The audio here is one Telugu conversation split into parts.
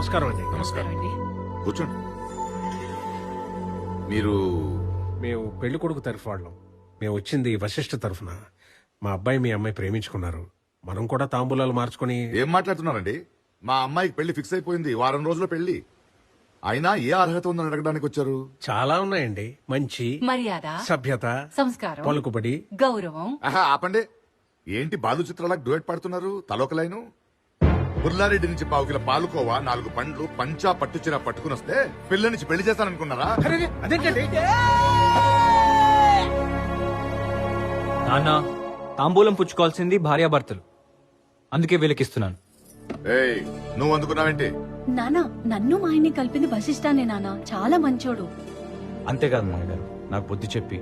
నమస్కారం అండి నమస్కారం కూర్చోండి. మీరు మేము పెళ్ళి కొడుకు తరఫు వాళ్ళం. మేము వచ్చింది వశిష్ఠ తరఫున. మా అబ్బాయి మీ అమ్మాయి ప్రేమించుకున్నారు. మనం కూడా తాంబూలాలు మార్చుకొని ఏం మాట్లాడుతున్నారండి? మా అమ్మాయికి పెళ్ళి ఫిక్స్ అయిపోయింది. వారం రోజుల్లో పెళ్ళి. అయినా ఏ అర్హత ఉందని అడగడానికి వచ్చారు? చాలా ఉన్నాయండి. మంచి మర్యాద సభ్యత సంస్కారం పలుకుబడి. గౌరవం. ఆహా ఆపండి. ఏంటి బాలు చిత్రాలకు డ్యూయట్ పాడుతున్నారు? తలొక లైను? బుర్లారెడ్డి నుంచి పావు కిలో పాలుకోవా నాలుగు పండ్లు పంచా పట్టుచీర పట్టుకుని వస్తే పిల్ల నుంచి పెళ్ళి చేస్తాననుకున్నారా? అదేంటండి? నాన్న తాంబూలం పుచ్చుకోవాల్సింది భార్యాభర్తలు. అందుకే వీళ్ళకిస్తున్నాను. ఏయ్ నువ్వు అందుకున్నావేంటి? నానా నన్ను మా ఆయన్ని కలిపింది వశిష్టానే నానా చాలా మంచోడు. అంతేకాదు మామయ్య గారు నాకు బుద్ధి చెప్పి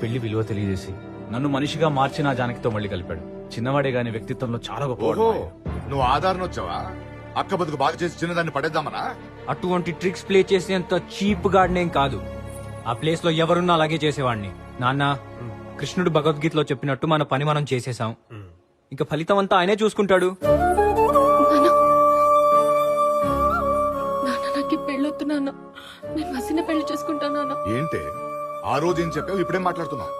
పెళ్ళి విలువ తెలియజేసి నన్ను మనిషిగా మార్చి నా జానకితో మళ్ళీ కలిపాడు. చిన్నవాడే గాని వ్యక్తిత్వంలో చాలా ఓహో మావయ్య. నువ్వు ఆధారణ వచ్చావా అక్క బతుకు బాగా చేసి చిన్నదాన్ని పడేద్దామనా? అటువంటి ట్రిక్స్ ప్లే చేసేంత చీప్ గార్డెన్ కాదు. ఆ ప్లేస్లో ఎవరున్నా అలాగే చేసేవాడిని నాన్న కృష్ణుడు భగవద్గీతలో చెప్పినట్టు మన పని మనం చేసేసాం ఇంకా ఫలితం అంతా ఆయనే చూసుకుంటాడు. నానా నాన్న నాకు పెళ్ళొద్దు నాన్న. నేను వసిన పెళ్ళి చేసుకుంటాను నాన్న. ఏంటే? ఆ రోజు ఏం చెప్పావు? ఇప్పుడేం మాట్లాడుతున్నావు?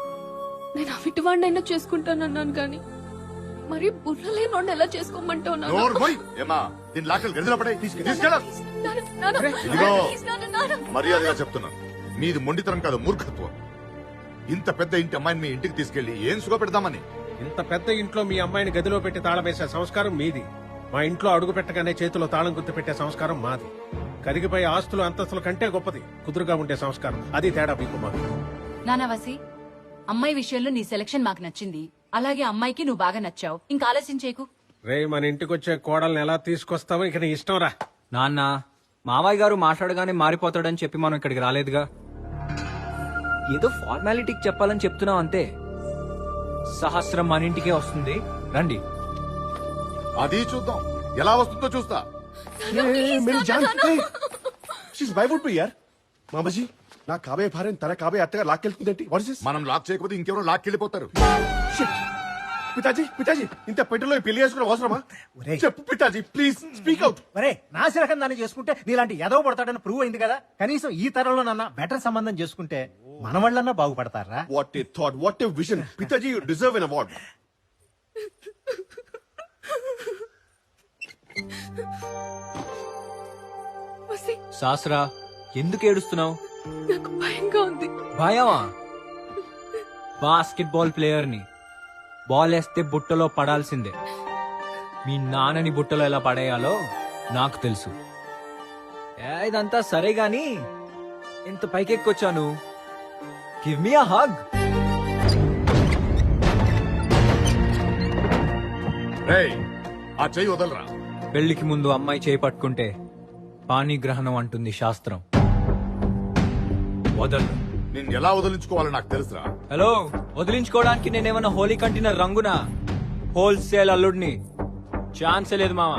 నేను అవిటివాడినైనా చేసుకుంటానన్నాను కానీ మరి బుర్రలేనోడిని ఎలా చేసుకోమంటావు నాన్న? నోరు పోయ్ ఏమా దీని లాక్కలు గదిలో పడే తీసుకెళ్ళ నాన్న, నాన్న, ఇదిగో. ప్లీజ్ నాన్న, నాన్న. మర్యాదగా చెప్తున్నాను మీది మొండితనం కాదు మూర్ఖత్వం. ఇంత పెద్ద ఇంటి అమ్మాయిని మీ ఇంటికి తీసుకెళ్ళి ఏం సుఖ పెడదామని? ఇంత పెద్ద ఇంట్లో మీ అమ్మాయిని గదిలో పెట్టి తాళం వేసే సంస్కారం మీది. మా ఇంట్లో అడుగు పెట్టగానే చేతిలో తాళం గుర్తు పెట్టే సంస్కారం మాది. కరిగిపోయే ఆస్తులు అంతస్తుల కంటే గొప్పది కుదురుగా ఉండే సంస్కారం. అది తేడా మీకు మాకు. నానవసి అమ్మాయి విషయంలో నీ సెలక్షన్ మాకు నచ్చింది. అలాగే అమ్మాయికి నువ్వు బాగా నచ్చావు. ఇంకా ఆలస్యం చేయకు. రే మన ఇంటికి వచ్చే కోడల్ని ఎలా తీసుకొస్తావో ఇక్కడ ఇష్టం రా. నాన్న మావయ్య గారు మాట్లాడగానే మారిపోతాడని చెప్పి మనం ఇక్కడికి రాలేదుగా. ఏదో ఫార్మాలిటీకి చెప్పాలని చెప్తున్నావు అంతే. సహస్రం మన ఇంటికే వస్తుంది. రండి. అది చూద్దాం. ఎలా వస్తుందో చూస్తా. మీరు షీస్ యార్ నా కాబోయే భార్యని తన కాబోయే అత్తగా లాక్కెళ్తుందేంటి? మనం లాక్ చేయకపోతే ఇంకెవరో లాక్కెళ్ళిపోతారు. పితాజీ పితాజీ ఇంత పెట్టెలో పెళ్ళి చేసుకునే అవసరమా? ఒరేయ్. చెప్పు పితాజీ ప్లీజ్ స్పీక్ అవుట్ మరే నాసిరకం దాన్ని చేసుకుంటే నీలాంటి ఎదవ పడతాడని ప్రూవ్ అయింది కదా. కనీసం ఈ తరంలో నన్న బెటర్ సంబంధం చేసుకుంటే మన వాళ్ళన్నా బాగుపడతారా? What a thought what a vision పితాజీ you deserve an award వసి, శాస్త్రా ఎందుకు ఏడుస్తున్నావు? నాకు భయంగా ఉంది. భయమా? బాస్కెట్ బాల్ ప్లేయర్ని బాల్ వేస్తే బుట్టలో పడాల్సిందే. మీ నాన్నని బుట్టలో ఎలా పడేయాలో నాకు తెలుసు. ఏ, ఇదంతా సరే గాని ఇంత పైకెక్కొచ్చాను. గివ్ మీ అ హగ్ రేయ్ ఆ చెయ్యి వదలరా. పెళ్ళికి ముందు అమ్మాయి చేయి పట్టుకుంటే పాణిగ్రహణం అంటుంది శాస్త్రం. వదలు నిన్ను ఎలా వదిలించుకోవాలో నాకు తెలుసురా. హలో వదిలించుకోవడానికి నేనేమన్నా హోలీ కంటిన రంగున? హోల్సేల్ అల్లుడిని. ఛాన్సే లేదు మామ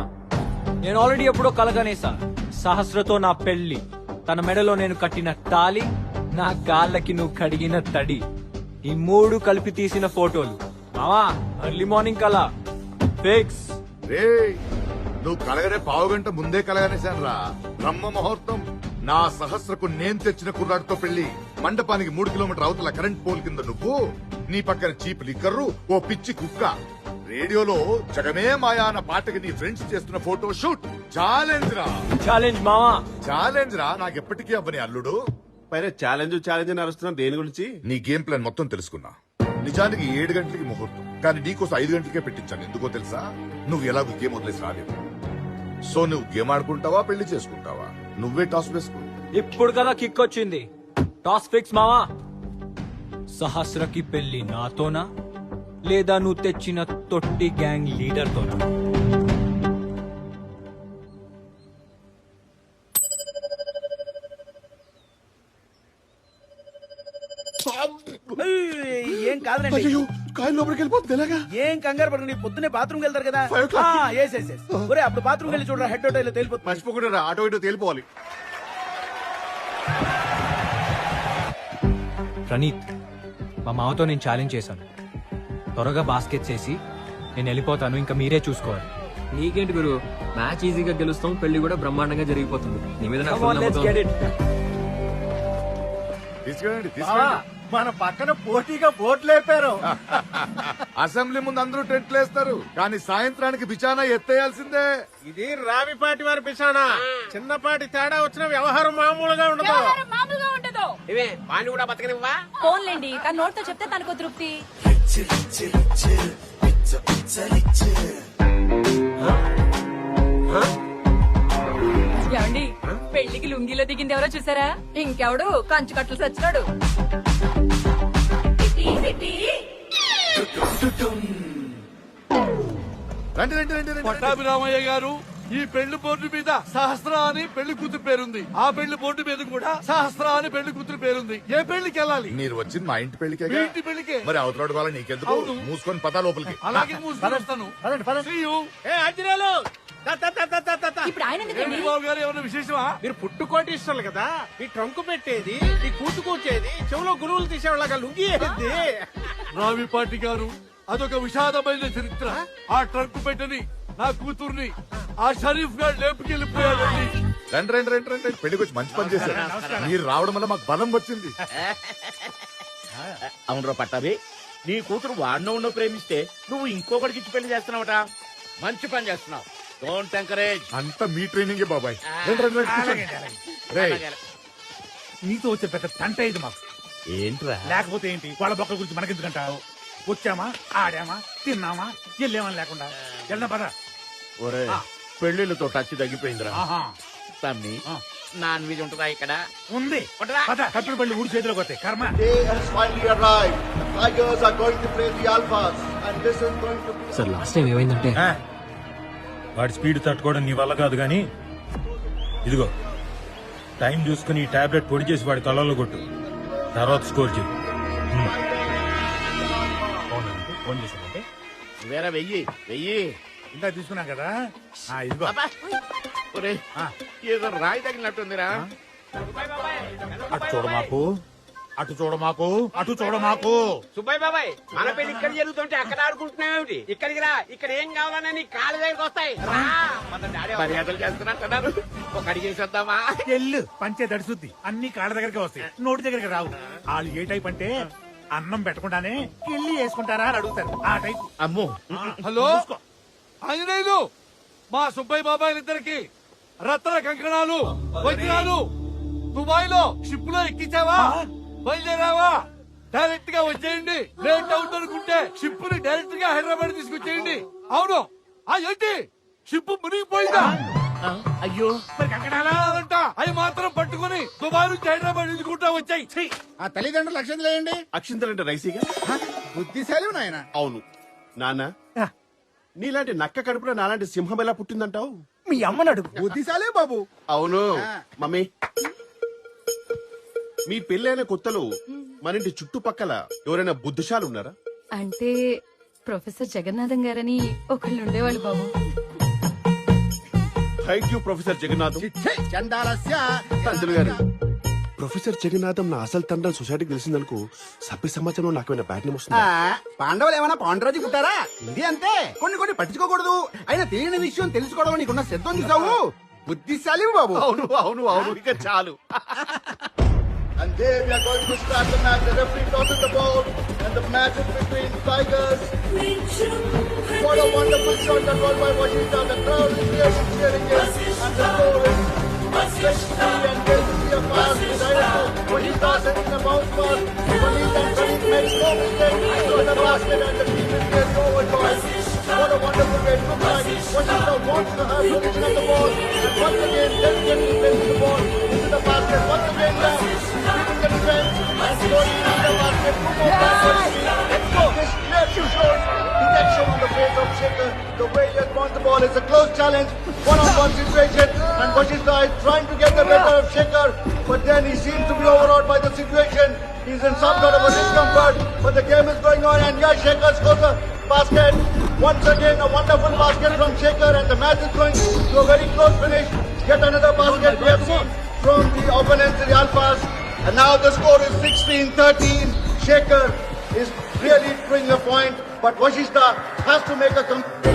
నేను ఆల్రెడీ ఎప్పుడో కలగనేసా. సహస్రతో నా పెళ్ళి తన మెడలో నేను కట్టిన తాలి నా కాళ్ళకి నువ్వు కడిగిన తడి. ఈ మూడు కలిపి తీసిన ఫోటోలు. మామా ఎర్లీ మార్నింగ్ కలా. ఫిక్స్. రేయ్ నువ్వు కలగనే పావుగంట ముందే కలగనేశాను రా బ్రహ్మ ముహూర్తం నా సహస్రకు నేను తెచ్చిన కుర్రాడితో పెళ్ళి మండపానికి మూడు కిలోమీటర్ అవతల కరెంట్ పోల్ కింద నువ్వు నీ పక్కన చీప్ లిక్కర్రు ఓ పిచ్చి కుక్క. రేడియోలో జగమే మాయా అన్న పాటకి నీ ఫ్రెండ్స్ చేస్తున్న ఫోటో షూట్. ఛాలెంజ్ రా ఛాలెంజ్ మామా ఛాలెంజ్ రా నాకు ఎప్పటికీ అవ్వని అల్లుడు. పైన ఛాలెంజ్ ఛాలెంజ్ అని అరుస్తున్నాం దేని గురించి? నీ గేమ్ ప్లాన్ మొత్తం తెలుసుకున్నా. నిజానికి ఏడు గంటలకి ముహూర్తం. కానీ నీకోసం ఐదు గంటలకే పెట్టించాను. ఎందుకో తెలుసా? నువ్వు ఎలాగో గేమ్ వదిలేసి రాలేవు సో నువ్వు గేమ్ ఆడుకుంటావా పెళ్ళి చేసుకుంటావా? నువ్వే టాస్ వేసుకో. ఇప్పుడు కదా కిక్ వచ్చింది టాస్ ఫిక్స్ మావా? సహస్రకి పెళ్ళి నాతోనా? లేదా నువ్వు తెచ్చిన తొట్టి గ్యాంగ్ లీడర్ తోనా ఏం కాదురండి అయ్యో కాయలు లోపలికి వెళ్ళిపోతుంది ఎలాగా? ఏం కంగారు పడకండి పొద్దునే బాత్రూమ్ వెళ్తారు కదా. Five o'clock. ఆ, yes, yes, yes. ఒరే అప్పుడు బాత్రూమ్ వెళ్ళి చూడరా హెడ్ హోటల్ తేలిపోతుంది. మర్చిపోకుండా ఆటో ఇటో తేలిపోవాలి. ప్రణీత్ మా మామతో నేను ఛాలెంజ్ చేశాను. త్వరగా బాస్కెట్ చేసి నేను వెళ్ళిపోతాను ఇంకా మీరే చూసుకోవాలి. నీకేంటి గురు? మ్యాచ్ ఈజీగా గెలుస్తాం పెళ్ళి కూడా బ్రహ్మాండంగా జరిగిపోతుంది. నీ మీద నాకు full నమ్మకం. తీసుకెళ్ళండి తీసుకెళ్ళండి మన పక్కన పోటీగా బోట్లు లేపారు. అసెంబ్లీ ముందు అందరూ టెంట్లు వేస్తారు కానీ సాయంత్రానికి బిచానా ఎత్తేయాల్సిందే. ఇది రావిపాటి వారి పిసానా చిన్నపాటి తేడా వచ్చిన వ్యవహారం మామూలుగా ఉండదు. మామూలుగా ఉండదు ఇవే వాణ్ణి కూడా బతకనివ్వా ఫోన్లేండి తన నోటితో చెప్తే తనకు తృప్తి. ఏమండి పెళ్ళికి లుంగిలో దిగింది ఎవరో చూసారా? ఇంకెవడు కంచు కట్టలు రండి రండి రండి, రండి. పట్టాభిరామయ్య గారు ఈ పెళ్ళి బోర్డు మీద సహస్ర అని పెళ్ళి కూతురు పేరుంది. ఆ పెళ్ళి బోర్డు మీద కూడా సహస్ర అని పెళ్ళి కూతురు పేరుంది. ఏ పెళ్ళికి వెళ్ళాలి? మీరు వచ్చింది మా ఇంటి పెళ్ళికే మీ ఇంటి పెళ్ళికే. మరి అవతలాడు వాళ్ళ నీకెందుకు? అవును. మూసుకొని పతా లోపలికి. అలాగే మూసుకొని వస్తాను. పదండి పదండి See you. ఏ అంజనేయులు దా, దా, దా, దా, దా, దా, దా. ఇప్పుడు ఆయన ఎందుకండి ఏమిటి బాబు గారు ఏమైనా విశేషమా? మీరు పుట్టుకోటిస్తారు కదా. మీ ట్రంకు పెట్టేది మీ కూతు కూర్చేది చెవులో గురువులు తీసేవాళ్ళగా లుంగి ఏది రావిపాటి గారు అదొక విషాదమైన చరిత్ర. ఆ ట్రక్ పెట్టని నా కూతుర్ని ఆ షరీఫ్ గారు లేపుకెళ్ళిపోయాడండి. రండి రండి రండి రండి రండి. పెళ్ళికి వచ్చి మంచి పని చేశారు. మీరు రావడం వల్ల మాకు బలం వచ్చింది. అవునరా పట్టాభి నీ కూతురు వాడినో ఉన్నో ప్రేమిస్తే నువ్వు ఇంకొకటికి ఇచ్చి పెళ్ళి చేస్తున్నావట. మంచి పని చేస్తున్నావు. డోంట్ ఎంకరేజ్ అంతా మీ ట్రైనింగే బాబాయ్. రండి రండి రండి. కూర్చోండి. రేయ్, నీతో వచ్చే పెద్ద తంట ఇది మాకు. ఏంట్రా? లేకపోతే ఏంటి? వాళ్ళ బొక్కల గురించి మనకెందుకంటావు వచ్చామా? ఆడామా? తిన్నామా? వెళ్ళామని లేకుండా? వెళ్దాం పద. ఒరే పెళ్ళిళ్ళతో టచ్ తగ్గిపోయిందిరా. ఆహా. తమ్మి నాన్ వెజ్ ఉంటుందా ఇక్కడ? ఉంది. ఉంటుందా? పద కట్టుడు పళ్ళు ఊడి చేతిలోకి వస్తాయి. కర్మ. Day has finally arrived. The Tigers are going to play the Alphas, and this is going to be. Sir last time ఏమైందంటే? వాడి స్పీడ్ తట్టుకోవడం నీ వల్ల కాదు గాని ఇదిగో టైం చూసుకుని ఈ టాబ్లెట్ పొడి చేసి వాడి కళ్ళల్లో కొట్టు. తర్వాత స్కోర్ చేయి వేరే వెయ్యి వెయ్యి. ఇందా తీసుకున్నా కదా? ఆ, ఇదిగో. ఏదో రాయి తగిలినట్టుందిరా. అటు చూడ మాకు అటు చూడ మాకు అటు చూడ మాకు సుబ్బయ్య బాబాయ్ మన పెళ్ళి ఇక్కడ జరుగుతుంటే అక్కడ ఆడుకుంటున్నావేమిటి ఇక్కడికి రా. ఇక్కడ ఏం కావాలన్నా నీ కాళ్ళ దగ్గరికి వస్తాయి. రా. మర్యాదలు చేస్తున్నట్టున్నారు ఒక అడిగి వేసేద్దామా? ఎల్లు పంచే దడిసుద్ది. అన్ని కాళ్ళ దగ్గరికి వస్తాయి. నోటి దగ్గరికి రావు. వాళ్ళు ఏ టైప్ అంటే అన్నం పెట్టకుండానే కిల్లి వేసుకుంటారా అని అడుగుతారు. ఆ టైప్. అమ్మో. హలో? ఆంజనేయులు మా సుబ్బయ్య బాబాయ్ ఇద్దరికి రత్న కంకణాలు వజ్రాలు దుబాయ్లో షిప్లో ఎక్కించావా బయలుదేరావా? డైరెక్ట్గా వచ్చేయండి. లేట్ అవుతుంది అనుకుంటే షిప్ని డైరెక్ట్గా హైదరాబాద్ తీసుకొచ్చేయండి. అవును. ఆ ఏంటి? షిప్ మునిగిపోయిందా? అయ్యో. అవి మాత్రం పట్టుకుని దుబాయ్ నుంచి హైదరాబాద్ ఎందుకుంటా వచ్చాయి! ఆ తల్లిదండ్రులు అక్షంతలు వేయండి. అక్షింతలంటే రైసీగా? బుద్ధిశాలి నాయన. అవును. నాన్న నీలాంటి నక్క కడుపులో నాలాంటి సింహం ఎలా పుట్టిందంటావు? మీ అమ్మని అడుగు. బుద్ధిశాలే బాబు. అవును మమ్మీ. మీ పెళ్ళైన కొత్తలో మన ఇంటి చుట్టుపక్కల ఎవరైనా బుద్ధిశాలు ఉన్నారా అంటే ప్రొఫెసర్ జగన్నాథం గారని ఒకళ్ళు ఉండేవాళ్ళు బాబు. Thank you professor Jagannatham. చండాలస్య. పంతులు గారు. ప్రొఫెసర్ జగన్నాథం నా అసలు తండ్రి సొసైటీకి తెలిసిందనుకో సభ్య సమాజంలో నాకు ఏమైనా బ్యాడ్ నేమ్ వస్తుందా పాండవులు ఏమైనా పాండరాజు కుట్టారా ఇది అంతే కొన్ని కొన్ని పట్టించుకోకూడదు అయినా తెలియని విషయం తెలుసుకోవడం నీకున్న సిద్ధం చూసావు బుద్ధిశాలి బాబు అవును అవును అవును ఇక చాలు And there we are going to start the match. The referee tosses the ball, and the match is between Tigers. What a wonderful shot that was by Washington. The crowd is here cheering it, and the score is 16 and 10. the past is ireful. Fajitas and in the mouth Pass. Believe and credit makes no mistake. I throw the basket and the team is just overjoyed. What a wonderful way to time. Fajita wants to have possession at the ball. And once again, then gently plays the ball into the basket. Once again now, keeping the defense. The way he has won the ball is a close challenge. One-on-one situation. And Washington is trying to get the better of Shaker. But then he seems to be overawed by the situation. He's in some sort of a discomfort. But the game is going on. And yeah, Shaker scores a basket. Once again, a wonderful basket from Shaker. And the match is going to a very close finish. Yet another basket we have seen from the opponents, the Alphas. And now the score is 16-13. Shaker is really bringing a point. But Washishta has to make a com-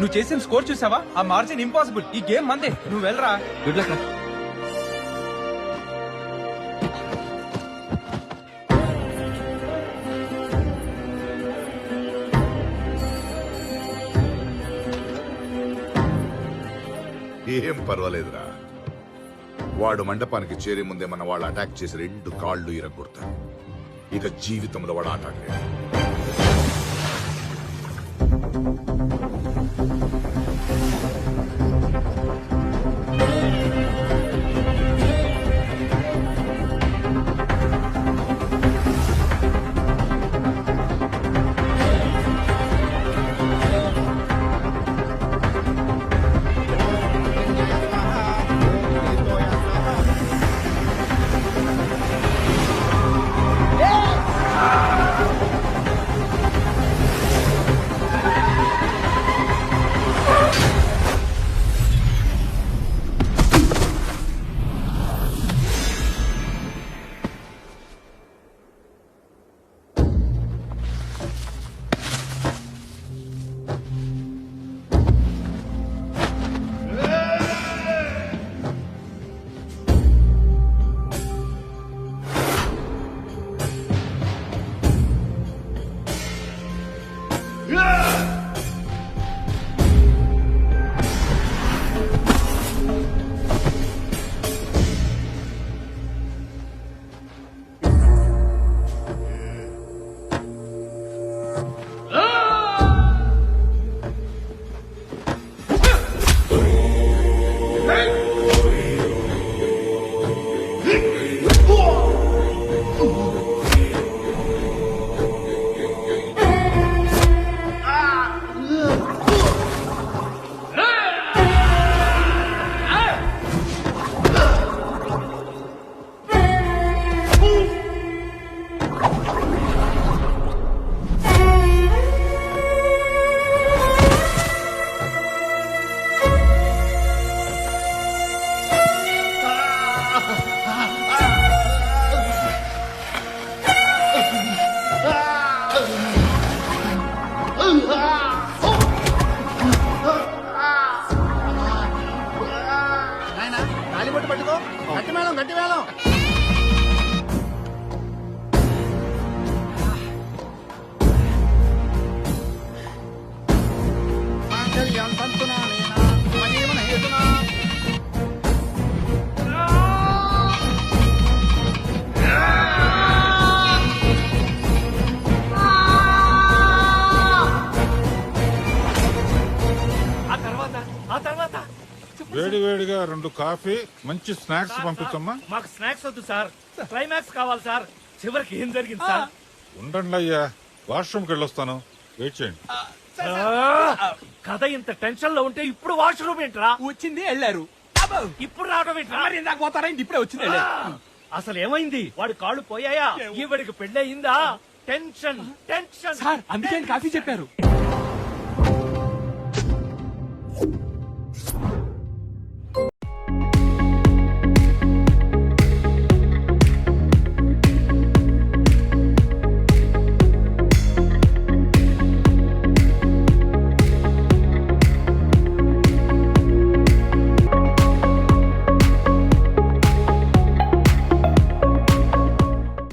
నువ్వు చేసిన స్కోర్ చూసావా? ఆ మార్జిన్ ఇంపాసిబుల్. ఈ గేమ్ మందే. నువ్వు వెళ్ళరా? గుడ్ లక్ ఏం పర్వాలేదురా. వాడు మండపానికి చేరే ముందే మన వాళ్ళు అటాక్ చేసి రెండు కాళ్ళు ఇరగొడతారు. ఇక జీవితంలో వాడు ఆట పట్టుకో. గట్టి మేళం గట్టి మేళం. వేడి వేడిగా రెండు కాఫీ మంచి స్నాక్స్ పంపించమ్మా. మాకు స్నాక్స్ వద్దు సార్. క్లైమాక్స్ కావాలి సార్. చివరికి ఏం జరిగింది సార్? ఉండండి అయ్యా. వాష్రూమ్కి వెళ్ళొస్తాను. వెయిట్ చేయండి. కథ ఇంత టెన్షన్లో ఉంటే ఇప్పుడు వాష్రూమ్ ఏంట్రా? వచ్చింది వెళ్ళారు. ఇప్పుడు రావడం ఏంట్రా? మరి ఇందాక పోతారా ఇప్పుడే వచ్చింది అసలు ఏమైంది? వాడి కాళ్ళు పోయాయా? ఈవిడికి పెళ్ళయిందా? Tension tension. సార్ అందుకే కాఫీ చెప్పారు.